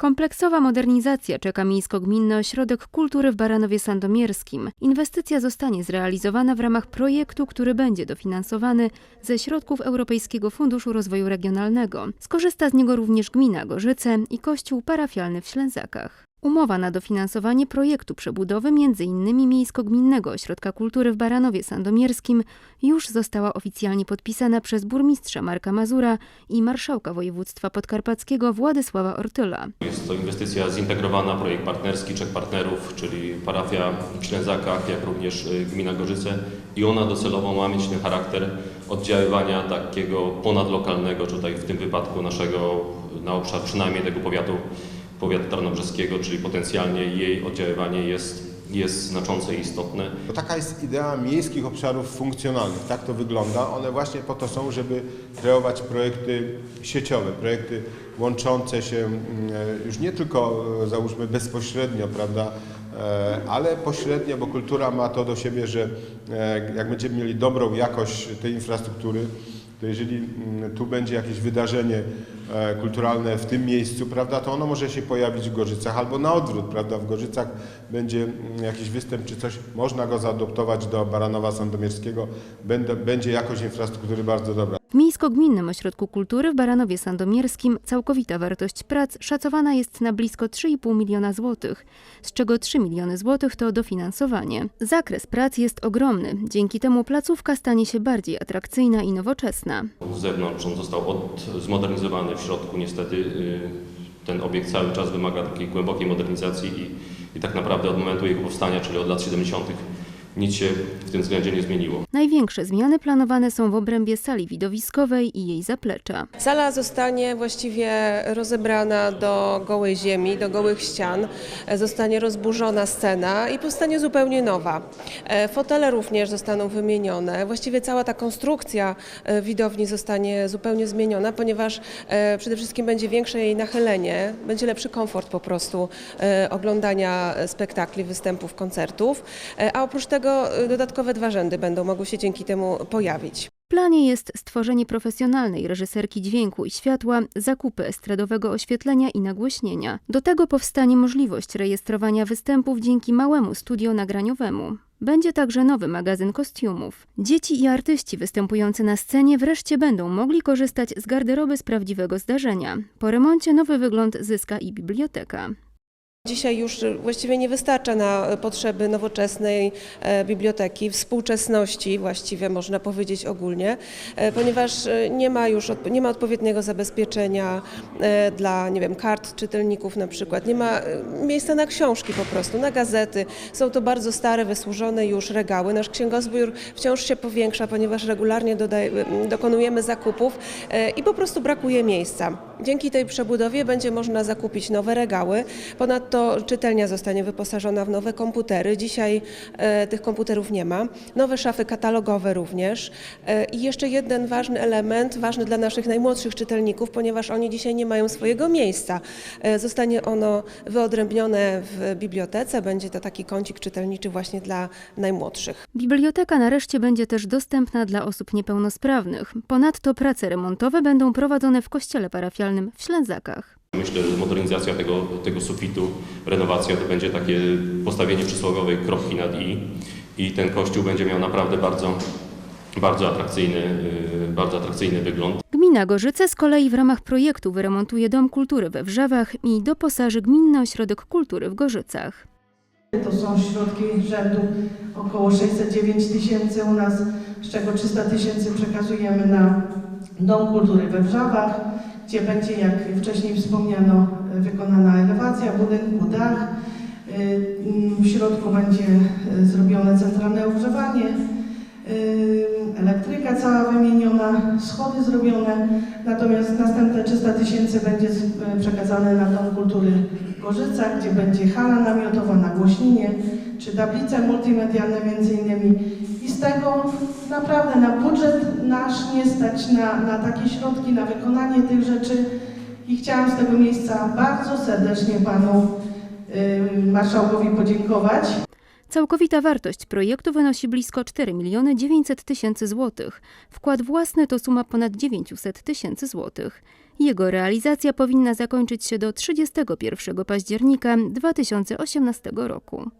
Kompleksowa modernizacja czeka Miejsko-Gminny Ośrodek Kultury w Baranowie Sandomierskim. Inwestycja zostanie zrealizowana w ramach projektu, który będzie dofinansowany ze środków Europejskiego Funduszu Rozwoju Regionalnego. Skorzysta z niego również gmina Gorzyce i kościół parafialny w Ślęzakach. Umowa na dofinansowanie projektu przebudowy m.in. Miejsko-Gminnego Ośrodka Kultury w Baranowie Sandomierskim już została oficjalnie podpisana przez burmistrza Marka Mazura i marszałka województwa podkarpackiego Władysława Ortyla. Jest to inwestycja zintegrowana, projekt partnerski trzech partnerów, czyli parafia w Ślęzakach, jak również y, gmina Gorzyce i ona docelowo ma mieć ten charakter oddziaływania takiego ponadlokalnego, tutaj w tym wypadku naszego, na obszar przynajmniej tego powiatu, powiatu tarnobrzeskiego, czyli potencjalnie jej oddziaływanie jest, jest znaczące i istotne. To taka jest idea miejskich obszarów funkcjonalnych. Tak to wygląda. One właśnie po to są, żeby kreować projekty sieciowe, projekty łączące się mm, już nie tylko e, załóżmy bezpośrednio, prawda, e, ale pośrednio, bo kultura ma to do siebie, że e, jak będziemy mieli dobrą jakość tej infrastruktury, to jeżeli mm, tu będzie jakieś wydarzenie e, kulturalne w tym miejscu, prawda, to ono może się pojawić w Gorzycach albo na odwrót, prawda, w Gorzycach będzie mm, jakiś występ czy coś, można go zaadoptować do Baranowa Sandomierskiego, będę, będzie jakość infrastruktury bardzo dobra. W Miejsko-Gminnym Ośrodku Kultury w Baranowie Sandomierskim całkowita wartość prac szacowana jest na blisko 3,5 miliona złotych, z czego 3 miliony złotych to dofinansowanie. Zakres prac jest ogromny, dzięki temu placówka stanie się bardziej atrakcyjna i nowoczesna. Z zewnątrz on został od, zmodernizowany, w środku niestety y, ten obiekt cały czas wymaga takiej głębokiej modernizacji i, i tak naprawdę od momentu jego powstania, czyli od lat 70., nic się w tym względzie nie zmieniło. Największe zmiany planowane są w obrębie sali widowiskowej i jej zaplecza. Sala zostanie właściwie rozebrana do gołej ziemi, do gołych ścian. E, Zostanie rozburzona scena i powstanie zupełnie nowa. E, Fotele również zostaną wymienione. Właściwie cała ta konstrukcja e, widowni zostanie zupełnie zmieniona, ponieważ przede wszystkim będzie większe jej nachylenie, będzie lepszy komfort po prostu oglądania spektakli, występów, koncertów. A oprócz tego e, dodatkowe dwa rzędy będą mogły się dzięki temu pojawić. W planie jest stworzenie profesjonalnej reżyserki dźwięku i światła, zakupy estradowego oświetlenia i nagłośnienia. Do tego powstanie możliwość rejestrowania występów dzięki małemu studio nagraniowemu. Będzie także nowy magazyn kostiumów. Dzieci i artyści występujący na scenie wreszcie będą mogli korzystać z garderoby z prawdziwego zdarzenia. Po remoncie nowy wygląd zyska i biblioteka. Dzisiaj już właściwie nie wystarcza na potrzeby nowoczesnej e, biblioteki, współczesności właściwie można powiedzieć ogólnie, e, ponieważ e, nie ma już nie ma odpowiedniego zabezpieczenia dla nie wiem, kart czytelników na przykład, nie ma miejsca na książki po prostu, na gazety. Są to bardzo stare, wysłużone już regały. Nasz księgozbiór wciąż się powiększa, ponieważ regularnie dodaj, dokonujemy zakupów i po prostu brakuje miejsca. Dzięki tej przebudowie będzie można zakupić nowe regały. Ponadto czytelnia zostanie wyposażona w nowe komputery. Dzisiaj e, tych komputerów nie ma. Nowe szafy katalogowe również. E, I jeszcze jeden ważny element, ważny dla naszych najmłodszych czytelników, ponieważ oni dzisiaj nie mają swojego miejsca. E, zostanie ono wyodrębnione w bibliotece. Będzie to taki kącik czytelniczy właśnie dla najmłodszych. Biblioteka nareszcie będzie też dostępna dla osób niepełnosprawnych. Ponadto prace remontowe będą prowadzone w kościele parafialnym w Ślęzakach. Myślę, że modernizacja tego, tego sufitu, renowacja to będzie takie postawienie przysłowiowej kropki nad i i ten kościół będzie miał naprawdę bardzo, bardzo atrakcyjny, y, bardzo atrakcyjny wygląd. Gmina Gorzyce z kolei w ramach projektu wyremontuje Dom Kultury we Wrzawach i doposaży Gminny Ośrodek Kultury w Gorzycach. To są środki rzędu około 609 tysięcy u nas, z czego 300 tysięcy przekazujemy na Dom Kultury we Wrzawach, gdzie będzie, jak wcześniej wspomniano, wykonana elewacja budynku, dach. W środku będzie y, zrobione centralne ogrzewanie, y, elektryka cała wymieniona, schody zrobione, natomiast następne 300 tysięcy będzie z- przekazane na Dom Kultury w Gorzycach, gdzie będzie hala namiotowa, nagłośnienie, czy tablice multimedialne między innymi. I z tego naprawdę na budżet nasz nie stać na, na takie środki, na wykonanie tych rzeczy. I chciałam z tego miejsca bardzo serdecznie Panu y, Marszałkowi podziękować. Całkowita wartość projektu wynosi blisko 4 miliony 900 tysięcy złotych. Wkład własny to suma ponad 900 tysięcy złotych. Jego realizacja powinna zakończyć się do 31 października 2018 roku.